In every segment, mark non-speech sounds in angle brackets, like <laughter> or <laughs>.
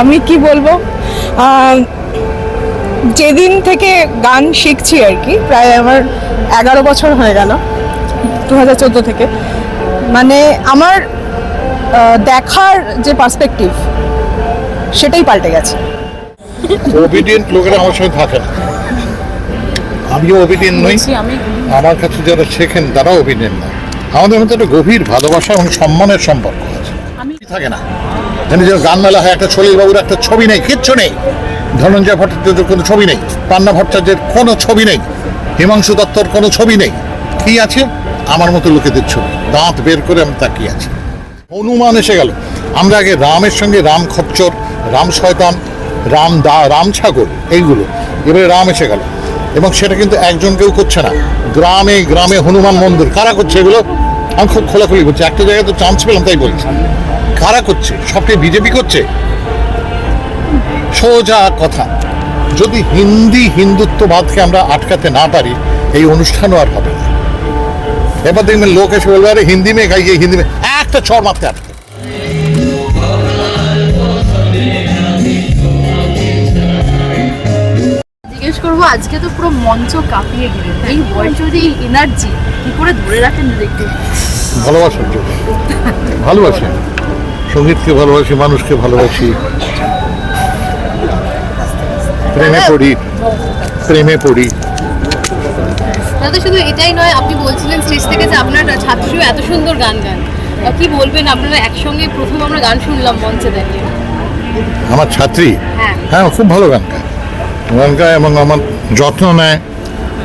আমি কি বলব? যেদিন থেকে গান শিখছি আর কি প্রায় আমার এগারো বছর হয়ে গেল দু হাজার চোদ্দ থেকে। মানে আমার দেখার যে পার্সপেক্টিভ সেটাই পাল্টে গেছে। ওবিডিয়েন্ট লোকেরা আমার সঙ্গে থাকে না আমিও ওবিডিয়েন্ট নই। আমি আমার কাছে যারা শেখেন তারাও ওবিডিয়েন্ট না আমাদের মধ্যে একটা গভীর ভালোবাসা এবং সম্মানের সম্পর্ক আছে। থাকে না। গান মেলা হয়, একটা সলিল বাবুর একটা ছবি নেই, কিচ্ছু নেই। ধনঞ্জয় ভট্টাচার্যের কোনো ছবি নেই, পান্না ভট্টাচার্যের কোনো ছবি নেই, হিমাংশু দত্তর কোনো ছবি নেই। কি আছে? আমার মতো লোকেদের ছবি। দাঁত বের করে আমি তাকিয়ে আছি। হনুমান এসে গেল। আমরা আগে রামের সঙ্গে রাম খচ্চর, রাম শয়তান, রাম দা, রাম ছাগল এইগুলো। এবারে রাম এসে গেল। এবং সেটা কিন্তু একজন কেউ করছে না। গ্রামে গ্রামে হনুমান মন্দির। কারা করছে এগুলো? আমি খুব খোলাখুলি করছি একটা জায়গায় তো চান্স পেলাম, তাই বলছি। কারা করছে সবটাই বিজেপি করছে। সোজা কথা যদি হিন্দি হিন্দুত্ববাদকে আমরা আটকাতে না পারি এই অনুষ্ঠানও আর হবে না। এবার দেখবেন লোক এসে বলবে আরে হিন্দি মেয়ে গাইয়ে হিন্দি মেয়ে একটা ছড় মারতে আটকে। জিজ্ঞেস করব আজকে তো পুরো মঞ্চ কাঁপিয়ে গেলেন এই বয়সের এই এনার্জি কি করে ধরে রাখেন দেখতে। ভালোবাসার জন্য ভালোবাসি সঙ্গীতকে ভালোবাসি মানুষকে ভালোবাসি। প্রেমে পড়ি প্রেমে পড়ি। দাদা শুধু এটাই নয় আপনি বলছিলেন স্টেজ থেকে যে আপনার ছাত্রীও এত সুন্দর গান গান কি বলবেন আপনারা একসঙ্গে প্রথম আমরা গান শুনলাম মঞ্চে দাঁড়িয়ে? আমার ছাত্রী? হ্যাঁ। হ্যাঁ খুব ভালো গান গায়। গান গায় এবং আমার যত্ন নেয়।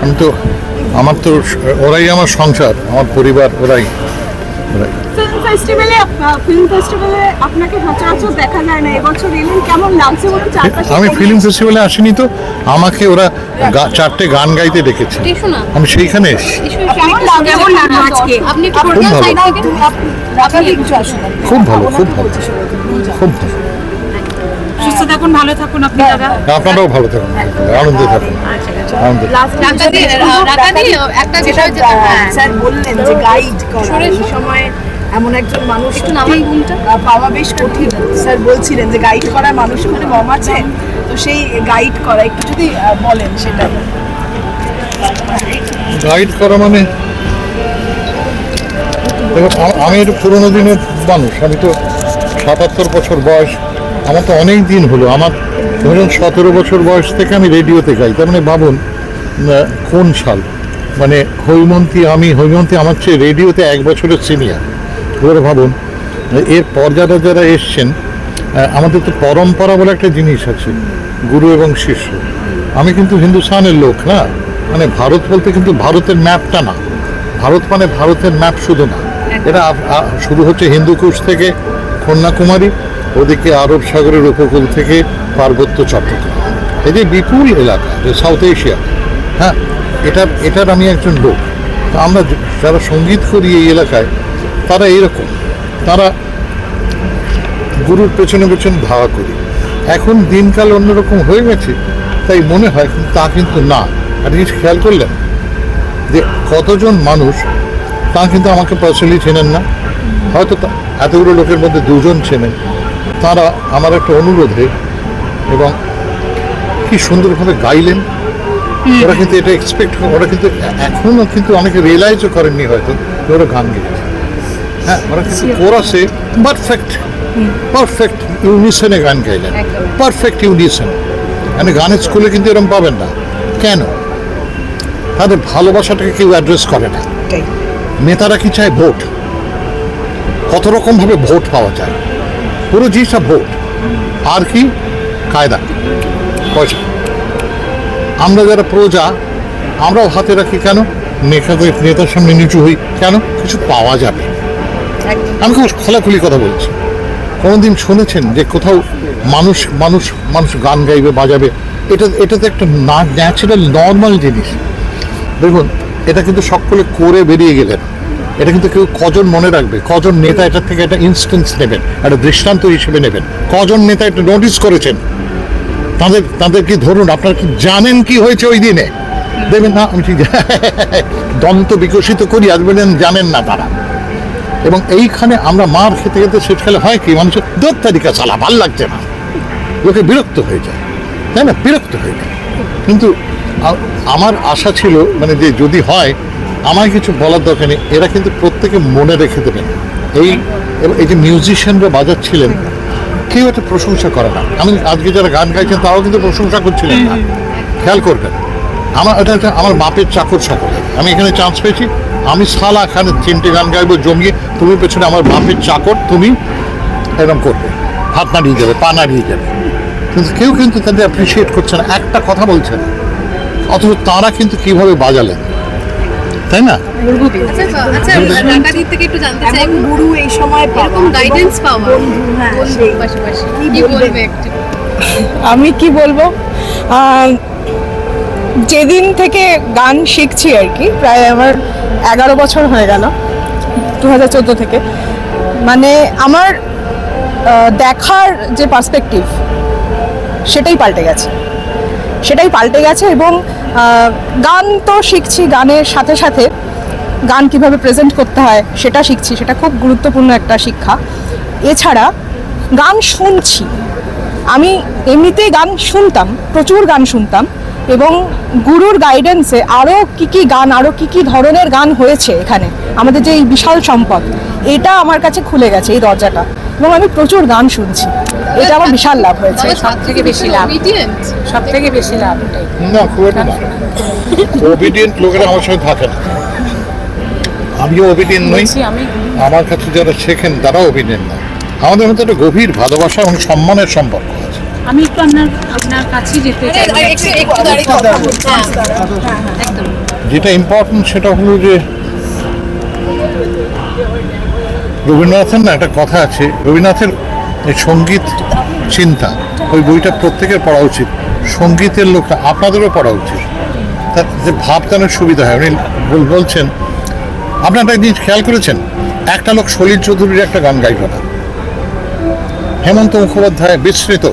আমি তো আমার তো ওরাই আমার সংসার আমার পরিবার ওরাই। ওরাই। ফেস্টিভ্যালে ফিল্ম ফেস্টিভ্যালে আপনাকে সচরাচর দেখা যায় না। এবছর এলেন কেমন লাগছে বলুন? চারপাশে আমি ফিল্ম ফেস্টিভ্যালে আসিনি তো। আমাকে ওরা চারটে গান গাইতে ডেকেছে আমি সেইখানে এসেছি। খুব ভালো। খুব ভালো খুব ভালো ভালো। সুস্থ থাকুন ভালো থাকুন আপনি দাদা। আপনারাও ভালো থাকুন। আনন্দে থাকুন। আনন্দে রাখা দিয়ে একটা বিষয় যেটা হ্যাঁ স্যার বললেন যে গাইড করা সরে এই এসো। সময় এমন একজন মানুষ। পাওয়া বেশ কঠিন। স্যার বলছিলেন যে গাইড করার মানুষ ওখানে কম আছে তো সেই গাইড করা একটু যদি বলেন সেটা। গাইড করা মানে? দেখো আমি একটু পুরোনো দিনের মানুষ আমি তো সাতাত্তর বছর বয়স আমার তো অনেক দিন হলো। আমার ধরুন সতেরো বছর বয়স থেকে আমি রেডিওতে গাই তার মানে ভাবুন কোন সাল? মানে হৈমন্তী আমি হৈমন্তী আমার চেয়ে রেডিওতে এক বছরের সিনিয়র এবারে ভাবুন, এর পর যারা যারা এসছেন আমাদের তো পরম্পরা বলে একটা জিনিস আছে, গুরু এবং শিষ্য। আমি কিন্তু হিন্দুস্তানের লোক না মানে ভারত বলতে কিন্তু ভারতের ম্যাপটা না। ভারত মানে ভারতের ম্যাপ শুধু না। এটা শুরু হচ্ছে হিন্দুকুশ থেকে কন্যাকুমারী, ওদিকে আরব সাগরের উপকূল থেকে পার্বত্য চট্টগ্রাম। এই যে বিপুল এলাকা, যে সাউথ এশিয়া হ্যাঁ এটা এটার আমি একজন লোক। আমরা যারা সংগীত করি এই এলাকায় তারা এইরকম। তারা গুরুর পেছনে পেছনে ধাওয়া করি। এখন দিনকাল অন্যরকম হয়ে গেছে তাই মনে হয় কিন্তু তা কিন্তু না। একটা জিনিস খেয়াল করলেন যে কতজন মানুষ তা কিন্তু আমাকে পার্সোনালি চেনেন না। হয়তো তা- এতগুলো লোকের মধ্যে দুজন চেনেন। তারা আমার একটা অনুরোধে এবং কি সুন্দরভাবে গাইলেন। ওরা কিন্তু এটা এক্সপেক্ট ওরা কিন্তু এখনও কিন্তু অনেকে রিয়েলাইজও করেননি হয়তো ওরা গান হ্যাঁ ওরা কিন্তু কোরাসে পারফেক্ট পারফেক্ট ইউনিসনে গান গাইলেন। পারফেক্ট ইউনিসন মানে গানের স্কুলে কিন্তু এরকম পাবেন না। কেন? তাদের ভালোবাসাটাকে কেউ অ্যাড্রেস করে না। নেতারা কি চায়? ভোট। কত রকমভাবে ভোট পাওয়া যায়। পুরো জিনিসটা ভোট। আর কি? কায়দা। পয়সা। আমরা যারা প্রজা আমরাও হাতে রাখি। কেন? নেতাদের নেতার সামনে নিচু হই। কেন? কিছু পাওয়া যাবে। আমি খুব খোলাখুলি কথা বলছি। কোনোদিন শুনেছেন যে কোথাও মানুষ মানুষ মানুষ গান গাইবে, বাজাবে? এটা এটা তো একটা না ন্যাচারাল নর্মাল জিনিস। দেখুন, এটা কিন্তু সকলে করে বেরিয়ে গেলেন। এটা কিন্তু কেউ কজন মনে রাখবে? কজন নেতা এটার থেকে একটা ইনস্টেন্স নেবেন, একটা দৃষ্টান্ত হিসেবে নেবেন? কজন নেতা এটা নোটিস করেছেন? তাদের তাদের কি ধরুন, আপনারা কি জানেন কি হয়েছে ওই দিনে? দেখবেন না, আমি ঠিক <laughs> দন্ত বিকশিত করি আর বললেন জানেন না তারা। এবং এইখানে আমরা মার খেতে খেতে শেষ খেলে হয় কি? মানুষের দোর তারিকা চালা ভালো লাগছে না। লোকে বিরক্ত হয়ে যায় তাই না? বিরক্ত হয়ে যায়। কিন্তু আমার আশা ছিল মানে যে যদি হয় আমার কিছু বলার দরকার নেই। এরা কিন্তু প্রত্যেকে মনে রেখে দেবেন এই এই যে মিউজিশিয়ানরা বাজাচ্ছিলেন কেউ একটা প্রশংসা করে না। আমি আজকে যারা গান গাইছেন তারাও কিন্তু প্রশংসা করছিলেন না। খেয়াল করবেন। আমার এটা আমার বাপের চাকর সকলে আমি এখানে চান্স পেয়েছি। আমি সালা খানে তিনটে গান গাইবো জমিয়ে তুমি পেছনে আমার বাপের চাকর তুমি এরকম করবে। হাত নাড়িয়ে যাবে পা নাড়িয়ে যাবে। কিন্তু কেউ কিন্তু তাদের অ্যাপ্রিসিয়েট করছে না একটা কথা বলছে না। অথচ তারা কিন্তু কীভাবে বাজালেন? তাই না? আচ্ছা আচ্ছা ঢাকাদির থেকে একটু জানতে চাই। এমন গুরু এই সময় পাওয়া এরকম গাইডেন্স পাওয়া বন্ধু হ্যাঁ আমি কি বলব? যেদিন থেকে গান শিখছি আর কি প্রায় আমার এগারো বছর হয়ে গেল দু হাজার চোদ্দ থেকে। মানে আমার দেখার যে পার্সপেক্টিভ সেটাই পাল্টে গেছে। সেটাই পাল্টে গেছে এবং গান তো শিখছি, গানের সাথে সাথে গান কীভাবে প্রেজেন্ট করতে হয় সেটা শিখছি, সেটা খুব গুরুত্বপূর্ণ একটা শিক্ষা। এছাড়া গান শুনছি। আমি এমনিতেই গান শুনতাম, প্রচুর গান শুনতাম। এবং গুরুর গাইডেন্সে আরও কি কি গান আরও কি কি ধরনের গান হয়েছে এখানে? আমাদের যে এই বিশাল সম্পদ এটা আমার কাছে খুলে গেছে এই দরজাটা। এবং আমি প্রচুর গান শুনছি। এটা আমার বিশাল লাভ হয়েছে। সব থেকে বেশি লাভ। সব থেকে বেশি লাভ। না খুব না। ওবিডিয়েন্ট লোকেরা আমার সঙ্গে থাকে না। আমিও ওবিডিয়েন্ট নই। আমার কাছে যারা শেখেন তারাও ওবিডিয়েন্ট না আমাদের মধ্যে একটা গভীর ভালোবাসা এবং সম্মানের সম্পর্ক আছে। আমি একটু আপনার আপনার কাছেই যেতে চাই আরে, একটু একটু দাঁড়িয়ে কথা বলুন। হ্যাঁ, একদম যেটা ইম্পর্টেন্ট সেটা হলো যে রবীন্দ্রনাথের না একটা কথা আছে রবীন্দ্রনাথের এই সংগীত চিন্তা ওই বইটা প্রত্যেকের পড়া উচিত সঙ্গীতের লোকটা আপনাদেরও পড়া উচিত তার যে ভাবতে অনেক সুবিধা হয় উনি বল- বলছেন আপনারা একটা জিনিস খেয়াল করেছেন একটা লোক সলিল চৌধুরীর একটা গান গাইল না হেমন্ত মুখোপাধ্যায় বিস্মৃত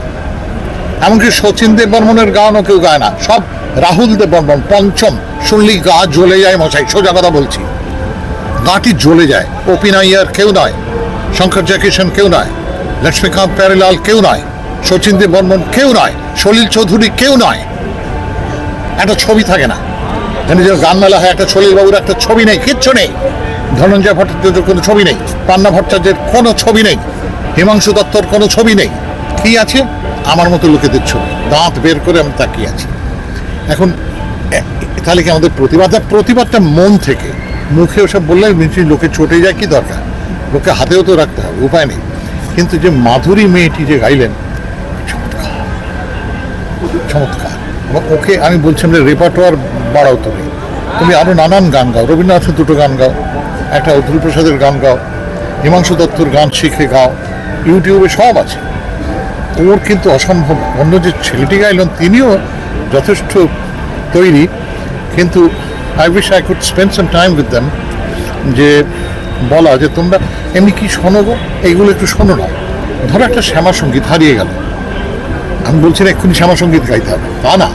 এমনকি শচীন দেব বর্মনের গানও কেউ গায় না। সব রাহুল দেব বর্মন, পঞ্চম, শুনলি গা জ্বলে যায় মশাই, সোজা কথা বলছি। গাটি জ্বলে যায় ওপিনাইয়ার কেউ নয়, শঙ্কর জয়কিষণ কেউ নয়, লক্ষ্মীকান্ত প্যারেলাল কেউ নয় শচীন দেব বর্মন কেউ নয়, সলিল চৌধুরী কেউ নয়। একটা ছবি থাকে না যে গান মেলা হয়, একটা সলিল বাবুর একটা ছবি নেই, কিচ্ছু নেই। ধনঞ্জয় ভট্টাচার্যের কোনো ছবি নেই, পান্না ভট্টাচার্যের কোনো ছবি নেই, হিমাংশু দত্তর কোনো ছবি নেই। কি আছে? আমার মতো লোকেদের ছবি। দাঁত বের করে আমি তাকিয়ে আছি। এখন তাহলে কি আমাদের প্রতিবাদ? প্রতিবাদটা মন থেকে। মুখে ওসব বললে নিশ্চয়ই লোকে চটে যায়, কি দরকার? লোকে হাতেও তো রাখতে হবে, উপায় নেই। কিন্তু যে মাধুরী মেয়েটি যে গাইলেন, চমৎকার। চমৎকার। এবং ওকে আমি বলছিলাম যে রেপার্টোয়ার বাড়াও তুমি। তুমি আরও নানান গান গাও। রবীন্দ্রনাথের দুটো গান গাও, একটা অতুল প্রসাদের গান গাও, হিমাংশু দত্তর গান শিখে গাও। ইউটিউবে সব আছে। ওর কিন্তু অসম্ভব। অন্য যে ছেলেটি গাইলেন, তিনিও যথেষ্ট তৈরি। কিন্তু I wish I could spend some time with them যে বলা যে তোমরা এমনি কি শোনো গো? এইগুলো একটু শোনো না। ধরো একটা শ্যামা সংগীত হারিয়ে গেল। আমি বলছি না এক্ষুনি শ্যামা সংগীত গাইতে হবে। তা না।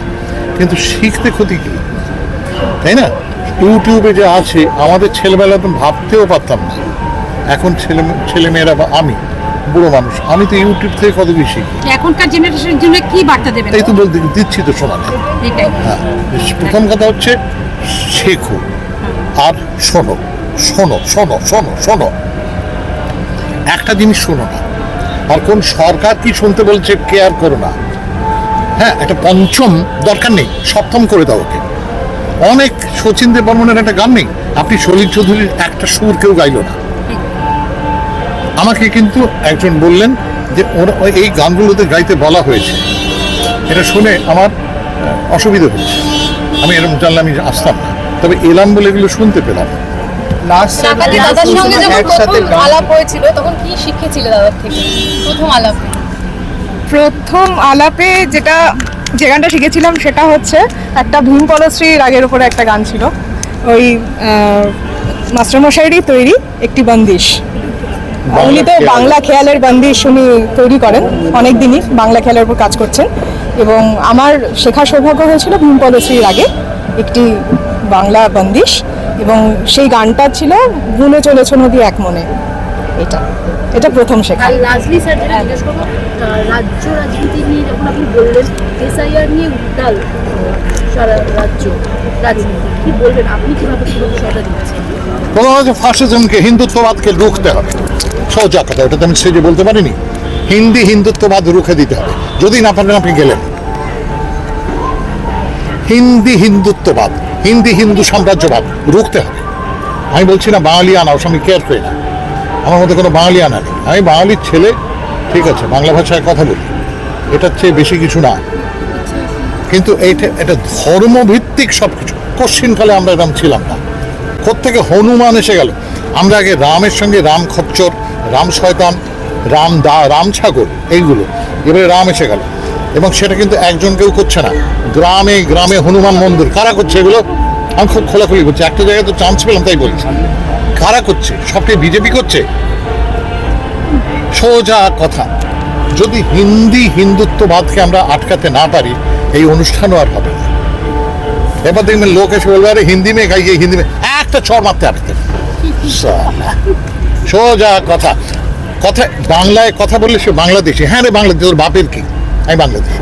কিন্তু শিখতে ক্ষতি কি? তাই না? ইউটিউবে যে আছে, আমাদের ছেলেবেলা তো ভাবতেও পারতাম না। এখন ছেলে ছেলেমেয়েরা বা আমি বুড়ো মানুষ। আমি তো ইউটিউব থেকে কত শিখি। এখনকার জেনারেশনের জন্য কি বার্তা দেবেন? তাই তো বলতে দিচ্ছি তো সমানে হ্যাঁ প্রথম কথা হচ্ছে শেখো। আর শোনো শোনো শোনো শোনো শোনো। একটা জিনিস শোনো না। আর কোন সরকার কি শুনতে বলছে কেয়ার করো না। হ্যাঁ একটা পঞ্চম দরকার নেই সপ্তম করে দাও ওকে। অনেক শচীন দেব বর্মনের একটা গান নেই। আপনি সলিল চৌধুরীর একটা সুর কেউ গাইলো না। আমাকে কিন্তু একজন বললেন যে ওরা ওই- এই গানগুলোতে গাইতে বলা হয়েছে। এটা শুনে আমার অসুবিধা হচ্ছে আমি এরকম জানলে আমি আসতাম না। তবে এলাম বলে এগুলো শুনতে পেলাম। ঢাকাতে দাদার সঙ্গে যখন প্রথম আলাপ হয়েছিল তখন কি শিখেছিলে দাদার থেকে? প্রথম আলাপ। প্রথম আলাপে যেটা যে গানটা শিখেছিলাম সেটা হচ্ছে একটা ভীম পলশ্রী রাগের উপরে একটা গান ছিল। ওই মাস্টারমশাইরই তৈরি একটি বন্দিশ। উনি তো বাংলা খেয়ালের বন্দিশ উনি তৈরি করেন অনেক দিনই বাংলা খেয়ালের উপর কাজ করছেন। এবং আমার শেখার সৌভাগ্য হয়েছিল ভীম পলশ্রীর আগে একটি বাংলা বন্দিশ। এবং সেই গানটা ছিল গুনে চলেছ নদী এক মনে। এটা এটা প্রথম শেখা। লাজলি স্যার যেটা জিজ্ঞেস করব রাজ্য রাজনীতি নিয়ে যখন আপনি বললেন এসআইআর নিয়ে উত্তাল সারা রাজ্য রাজনীতি কি বলবেন? আপনি কীভাবে পুরো বিষয়টা দিচ্ছেন? বলা ফাসিজমকে হিন্দুত্ববাদকে রুখতে হবে। সোজা কথা এটা তো আমি সেজে বলতে পারিনি। হিন্দি হিন্দুত্ববাদ রুখে দিতে হবে। যদি না পারেন, আপনি গেলেন। হিন্দি হিন্দুত্ববাদ, হিন্দি হিন্দু সাম্রাজ্যবাদ রুখতে হবে। আমি বলছি না, বাঙালি আনাও আমি কেয়ার করি না। আমার মধ্যে কোনো বাঙালি আনা নেই। আমি বাঙালির ছেলে, ঠিক আছে, বাংলা ভাষায় কথা বলি। এটার চেয়ে বেশি কিছু না। কিন্তু এইটা, এটা ধর্মভিত্তিক সব কিছু কশ্চিনকালে আমরা এরকম ছিলাম না। থেকে হনুমান এসে গেল? আমরা আগে রামের সঙ্গে রাম খচ্চর রাম শয়তান, রাম দা, রাম ছাগল, এইগুলো। এবারে রাম এসে গেল। এবং সেটা কিন্তু একজন কেউ করছে না। গ্রামে গ্রামে হনুমান মন্দির। কারা করছে এগুলো? আমি খুব খোলাখুলি করছি একটা জায়গায় তো চান্স পেলাম, তাই বলছি। কারা করছে? সবটাই বিজেপি করছে? সোজা কথা। যদি হিন্দি হিন্দুত্ববাদকে আমরা আটকাতে না পারি, এই অনুষ্ঠানও আর হবে না। এবার দেখবেন লোক এসে বলবে, আরে হিন্দি মেয়ে, গাইয়ে হিন্দি মেয়ে। একটা চর মারতে আটকে। সোজা কথা। কথা বাংলায় কথা বললে সে বাংলাদেশি। হ্যাঁ রে বাংলাদেশ তোর বাপের কি? আমি বাংলাদেশি।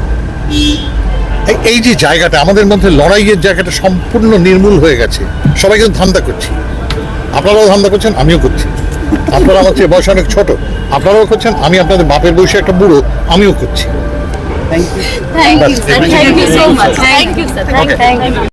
এই- যে জায়গাটা আমাদের মধ্যে লড়াইয়ের জায়গাটা সম্পূর্ণ নির্মূল হয়ে গেছে। সবাই কিন্তু ধান্দা করছি। আপনারাও ধান্দা করছেন আমিও করছি। আপনারা আমার চেয়ে বয়স অনেক ছোট। আপনারাও করছেন আমি আপনাদের বাপের বয়সে একটা বুড়ো আমিও করছি। Okay.